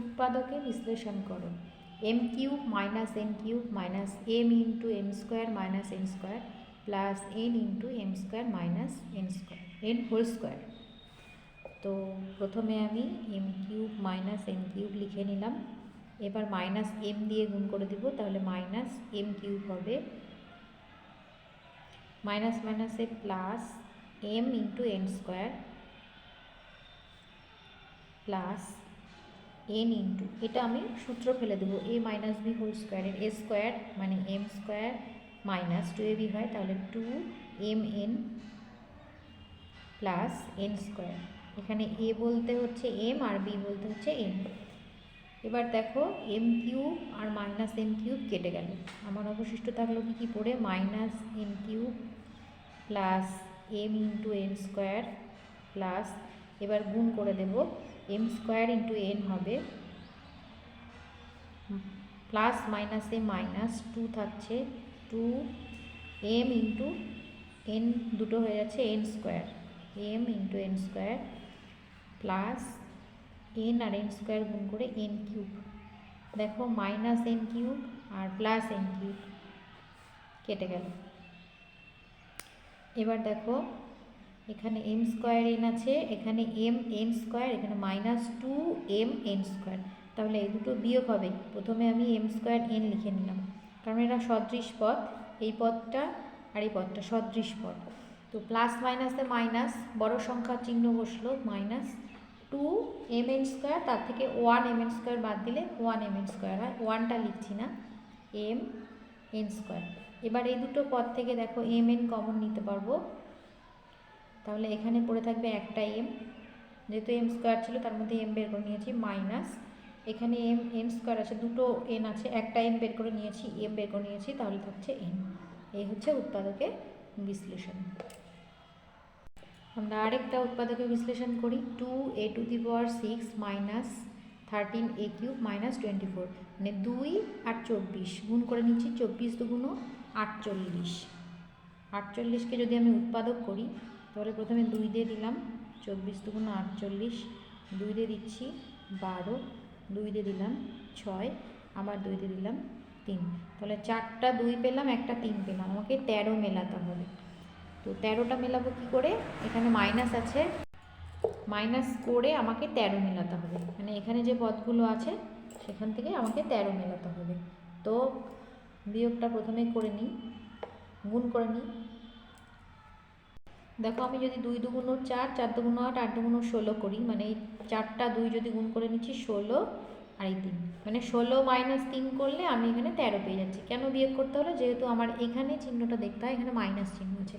উৎপাদকে বিশ্লেষণ করো। M cube minus N cube minus M into M square minus N square plus N into M square minus N square N whole square তো প্রথমে আমি M cube minus N cube লিখে নিলাম। এবার minus M দিয়ে গুণ করে দিব, তাহলে মাইনাস এম কিউব হবে মাইনাস মাইনাসে plus M into N square plus N into এটা আমি সূত্র ফেলে দেবো এ মাইনাস বি হোল স্কোয়ারের এ স্কোয়ার মানে M square minus two A B হয়, তাহলে two M N plus N square এখানে এ বলতে হচ্ছে এম আর বি বলতে হচ্ছে এন এবার দেখো এম কিউব আর মাইনাস এম কিউব কেটে গেল। আমার অবশিষ্ট থাকল কি, কী পড়ে? Minus M cube plus M into N square plus এবার গুণ করে দেব এম স্কোয়ার ইন্টু এন হবে। প্লাস মাইনাসে মাইনাস টু থাকছে। টু এম ইন্টু এন দুটো হয়ে যাচ্ছে N square M into N square plus N আর এন স্কোয়ার গুণ করে এন কিউব দেখো মাইনাস এন কিউব আর প্লাস এন কিউব কেটে গেল। এবার দেখো এখানে এম স্কোয়ার এন আছে, এখানে এম এন স্কোয়ার এখানে minus two M N square তাহলে এই দুটো বিয়োগ হবে। প্রথমে আমি এম স্কোয়ার এন লিখে নিলাম। কারণ এটা সদৃশ পথ এই পদটা আর এই পথটা সদৃশ পদ। তো প্লাস মাইনাসে মাইনাস বড় সংখ্যা চিহ্ন বসল minus two M N square তার থেকে ওয়ান এম এন স্কোয়ার বাদ দিলে ওয়ান এম এন স্কোয়ার হয়। ওয়ানটা লিখছি না এম এন স্কোয়ার এবার এই দুটো পদ থেকে দেখো এম এন কমন নিতে পারব। তাহলে এখানে পড়ে থাকবে একটা এম যেহেতু এম স্কোয়ার ছিল, তার মধ্যে এম বের করে নিয়েছি মাইনাস এখানে এম এন স্কোয়ার আছে, দুটো এন আছে, একটা এম বের করে নিয়েছি এম বের করে নিয়েছি, তাহলে থাকছে এন এই হচ্ছে উৎপাদকের বিশ্লেষণ। আমরা আরেকটা উৎপাদকের বিশ্লেষণ করি two A to the power six minus thirteen A cube minus twenty four মানে দুই আর চব্বিশ, গুণ করে নিচ্ছি চব্বিশ দুগুণো আটচল্লিশ। আটচল্লিশকে যদি আমি উৎপাদক করি তাহলে প্রথমে দুই দিয়ে দিলাম, চব্বিশ দুগুণো আটচল্লিশ, দুই দিয়ে দিচ্ছি বারো, দুই দিয়ে দিলাম ছয়, আবার দুই দিয়ে দিলাম তিন। তাহলে চারটা দুই পেলাম, একটা তিন পেলাম, আমাকে তেরো মেলাতে হবে। তো তেরোটা মেলাবো কী করে? এখানে মাইনাস আছে, মাইনাস করে আমাকে তেরো মেলাতে হবে। মানে এখানে যে পদগুলো আছে, সেখান থেকে আমাকে তেরো মেলাতে হবে। তো বিয়োগটা প্রথমে করে নিই, গুণ করে নিই দেখো আমি যদি দুই দুগুণ চার চার দুগুণ আট আট দুগুণ ষোলো করি মানে এই চারটা দুই যদি গুণ করে নিচ্ছি ষোলো আর এই তিন। মানে ষোলো মাইনাস তিন করলে আমি এখানে তেরো পেয়ে যাচ্ছি। কেন বিয়োগ করতে হলো? যেহেতু আমার এখানে চিহ্নটা দেখতে হয়, এখানে মাইনাস চিহ্ন আছে।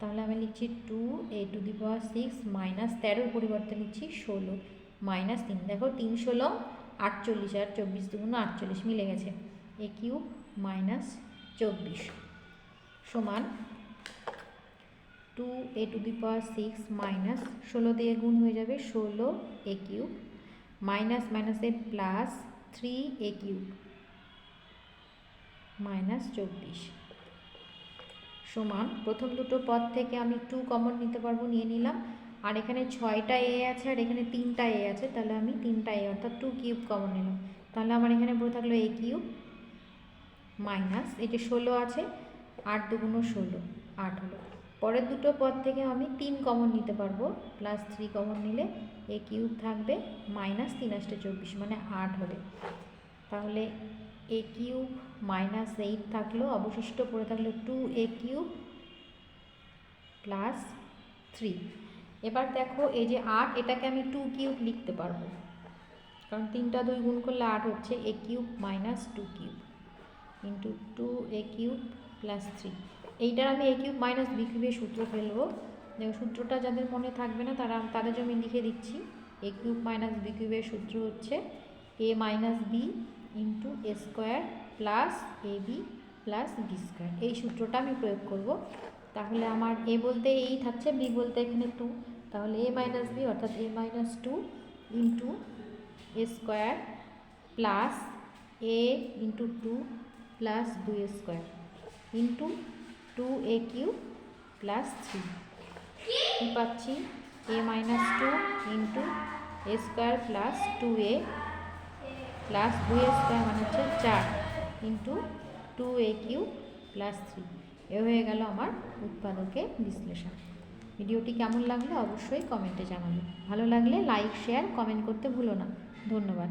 তাহলে আমি লিখছি two A to the power six minus তেরোর পরিবর্তে লিখছি ষোলো মাইনাস তিন। দেখো তিন ষোলো, আটচল্লিশ আর চব্বিশ দুগুণ আটচল্লিশ মিলে গেছে। এ কিউব মাইনাস চব্বিশ সমান two A to the power six minus ষোলো দিয়ে গুণ হয়ে যাবে ষোলো এ কিউব মাইনাস মাইনাসে plus three A cube minus চব্বিশ। সমান, প্রথম দুটো পদ থেকে আমি টু কমন নিতে পারব, নিয়ে নিলাম। আর এখানে ছয়টা এ আছে, আর এখানে তিনটা এ আছে, তাহলে আমি তিনটা এ অর্থাৎ টু কিউব কমন নিলাম। তাহলে আমার এখানে পড়ে থাকল এ কিউব মাইনাস এই ষোলো আছে, আট দুগুণো ষোলো, আট হলো। পরের দুটো পদ থেকে আমি তিন কমন নিতে পারব। প্লাস থ্রি কমন নিলে এ কিউব থাকবে মাইনাস তিন আসতে চব্বিশ মানে আট হবে। তাহলে এ কিউব মাইনাস এইট থাকল, অবশিষ্ট পড়ে থাকল two A cube plus three এবার দেখো এই যে আট, এটাকে আমি টু কিউব লিখতে পারব। কারণ তিনটা দুই গুণ করলে আট হচ্ছে A cube minus two cube into two A cube plus three এইটার আমি এ কিউব মাইনাস বি কিউবের সূত্র ফেলব। দেখো, সূত্রটা যাদের মনে থাকবে না, তারা, তাদের জন্য আমি লিখে দিচ্ছি। এ কিউব মাইনাস বি কিউবের সূত্র হচ্ছে A minus B into A square plus A B plus B square এই সূত্রটা আমি প্রয়োগ করব। তাহলে আমার এ বলতে এই থাকছে বি বলতে এখানে টু তাহলে এ মাইনাস বি অর্থাৎ A minus two into A square plus A into two plus দুই square into two A cube plus three কী পাচ্ছি? A minus two into A square plus two A plus দুই square মানে হচ্ছে চার into two A cube plus three A হয়ে গেল আমার উৎপাদকের বিশ্লেষণ। ভিডিওটি কেমন লাগলে অবশ্যই কমেন্টে জানাবে। ভালো লাগলে লাইক শেয়ার কমেন্ট করতে ভুলো না। ধন্যবাদ।